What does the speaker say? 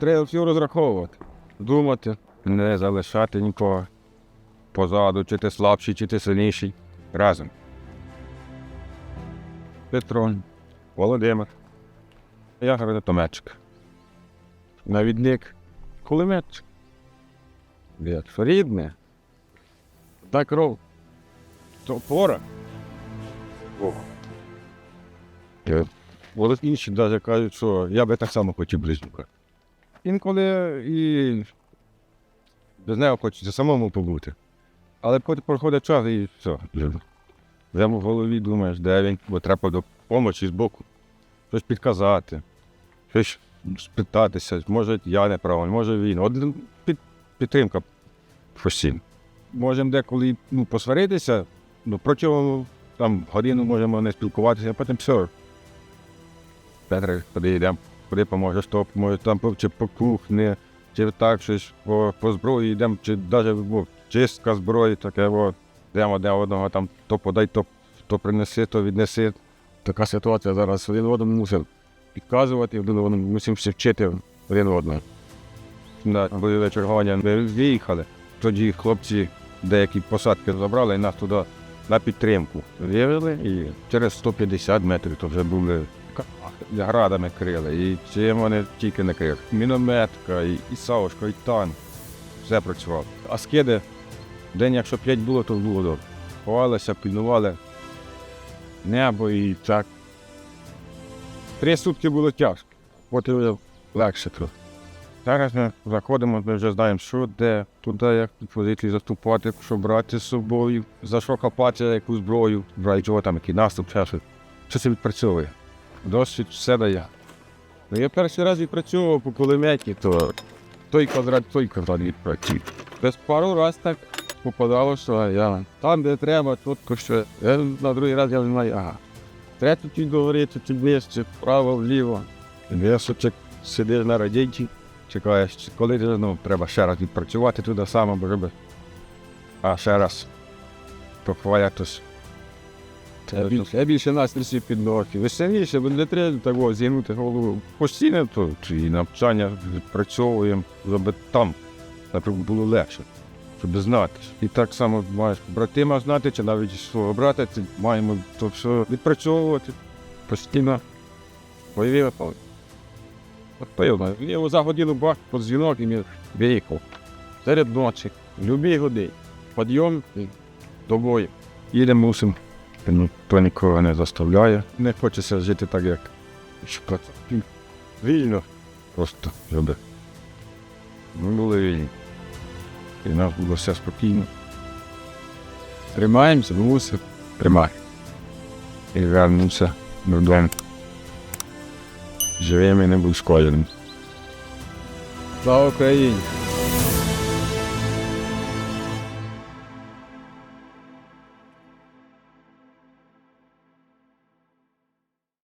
треба все розраховувати. Думати, не залишати нікого позаду, чи ти слабший, чи ти сильніший. Разом. Петро, Володимир. Я гранатометчик. Навідник кулеметчик. Як рідне. Та кров. То пора. О. Е, інші навіть кажуть, що я би так само хотів близнюка. Інколи і без нього хочеться самому побути. Але потім проходить час і все. вже. В голові думаєш, де він, бо треба допомогти з боку. Щось підказати, щось спитатися, може я не правий, може він. От під, підтримка постійно. Можемо деколи ну, посваритися, ну, протягом там, годину можемо не спілкуватися, а потім все. Петре, куди йдемо, куди поможеш, то поможе там чи по кухні, чи так щось по, по зброї йдемо, чи навіть чистка зброї, таке от. Йдемо де одного там то подай, то, то принеси, то віднеси. Така ситуація зараз один одному мусив підказувати, один одному мусимо все вчити один одного. На бойове чергування ми виїхали. Тоді хлопці деякі посадки забрали і нас туди на підтримку вивели. І через 150 метрів то вже були градами крили. І чим вони тільки не крили. Мінометка, і, і саушка, і танк. Все працювало. А скиди, день, якщо 5 було, то було добре. Ховалися, пильнували небо і так. Три сутки було тяжко, потім легше трохи. Зараз ми заходимо, ми вже знаємо, що де, туди, як позиції заступати, що брати з собою, за що хапати, яку зброю, брати чого там, який наступ, часу. Що це відпрацьовує? Досвід все дає. Ну, я перший раз відпрацьовував по кулеметі, то той квадрат, той квадрат відпрацює. Десь пару раз так попадало, що я там, де треба, тут що. Я на другий раз я знаю, ага. Треба чуть говорити, чуть ближче, вправо, вліво. Височок сидиш на радійці, чекаєш, коли ну, треба ще раз відпрацювати туди саме, бо. А ще раз похвалятись. Це більше, я більше настрій під ноги. Веселіше, бо не треба такого зігнути голову. Постійно то чи і навчання відпрацьовуємо, щоб там, наприклад, було легше, щоб знати. І так само маєш братима знати, чи навіть свого брата, ти маємо то все відпрацьовувати постійно. Бойові випали. От то я його за годину бах під дзвінок і мені виїхав. Серед ночі, в будь-якій годині. Підйом і до бою. Їдемо мусимо. Ніхто нікого не заставляє. Не хочеться жити так, як. Вільно. Просто щоб ми були вільні. І нас було все спокійно. Тримаємося, мусимо. Тримай. І вернемося додому. Живими не був школеним. Слава Україні!